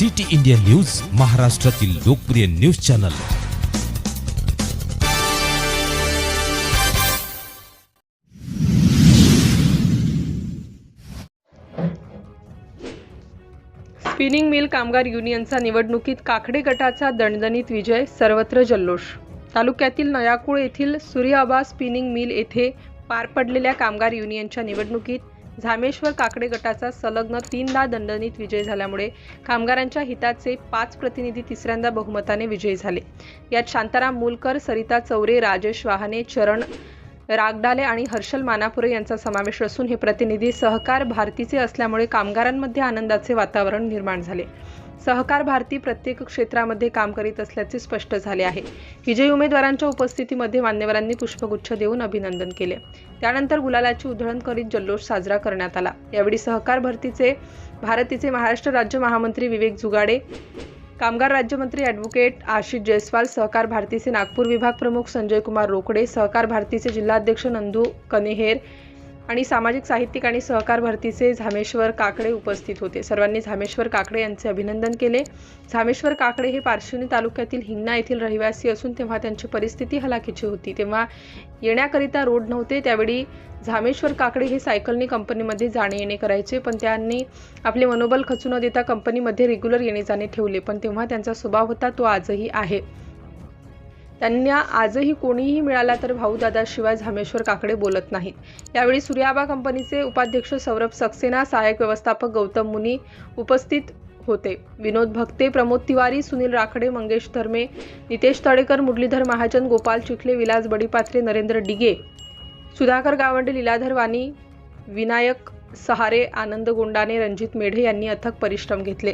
City India news महाराष्ट्रातील लोकप्रिय news channel. Spinning mill कामगार युनियनचा निवडणुकीत काकडे गटाचा दणदणीत विजय सर्वत्र जल्लोष. तालुक्यातील नयाकुळ येथील सूर्याबा स्पिनिंग मिल येथे पार पडलेल्या कामगार युनियनच्या निवडणुकीत झामेश्वर काकडे गटाचा संलग्न तीनदा दणदणीत विजय झाल्यामुळे कामगारांच्या हिताचे पाच प्रतिनिधी तिसऱ्यांदा बहुमताने विजयी झाले. यात शांताराम मूलकर सरिता चौरे राजेश वाहने चरण रागडाले आणि हर्षल मानापुरे यांचा समावेश असून हे प्रतिनिधी सहकार भारतीचे असल्यामुळे कामगारांमध्ये आनंदाचे वातावरण निर्माण झाले. सहकार भारती प्रत्येक क्षेत्रामध्ये काम करीत असल्याचे स्पष्ट झाले आहे. विजयी उमेदवारांच्या उपस्थितीमध्ये मान्यवरांनी पुष्पगुच्छ देऊन अभिनंदन केले. त्यानंतर गुलालाची उधळण करीत जल्लोष साजरा करण्यात आला. यावेळी सहकार भरतीचे भारतीचे महाराष्ट्र राज्य महामंत्री विवेक जुगाडे कामगार राज्यमंत्री ॲडव्होकेट आशिष जयस्वाल सहकार भारतीचे नागपूर विभाग प्रमुख संजय कुमार रोकडे सहकार भारतीचे जिल्हाध्यक्ष नंदू कनेहेर आणि सामाजिक साहित्यिक आणि सहकार भरतीचे झामेश्वर काकडे उपस्थित होते. सर्वांनी झामेश्वर काकडे यांचे अभिनंदन केले. झामेश्वर काकडे हे पारशिवनी तालुक्यातील हिंगणा येथील रहिवासी असून तेव्हा त्यांची परिस्थिती हलाखीची होती. तेव्हा येण्याकरिता रोड नव्हते त्यावेळी झामेश्वर काकडे हे सायकलनी कंपनीमध्ये जाणे येणे करायचे पण त्यांनी आपले मनोबल खचू न देता कंपनीमध्ये रेग्युलर येणे जाणे ठेवले पण तेव्हा त्यांचा स्वभाव होता तो आजही आहे. त्यांना आजही कोणीही मिळाला तर भाऊदादाशिवाय झामेश्वर काकडे बोलत नाहीत. यावेळी सूर्याबा कंपनीचे उपाध्यक्ष सौरभ सक्सेना सहाय्यक व्यवस्थापक गौतम मुनी उपस्थित होते. विनोद भक्ते प्रमोद तिवारी सुनील राखडे मंगेश धर्मे नितेश तळेकर मुरलीधर महाजन गोपाल चिखले विलास बडीपात्रे नरेंद्र डिगे सुधाकर गावंडे लीलाधर वाणी विनायक सहारे आनंद गोंडाने रणजित मेढे यांनी अथक परिश्रम घेतले.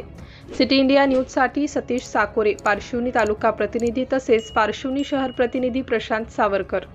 सिटी इंडिया न्यूजसाठी सतीश साकोरे पारशिवनी तालुका प्रतिनिधी तसेच पारशिवनी शहर प्रतिनिधी प्रशांत सावरकर.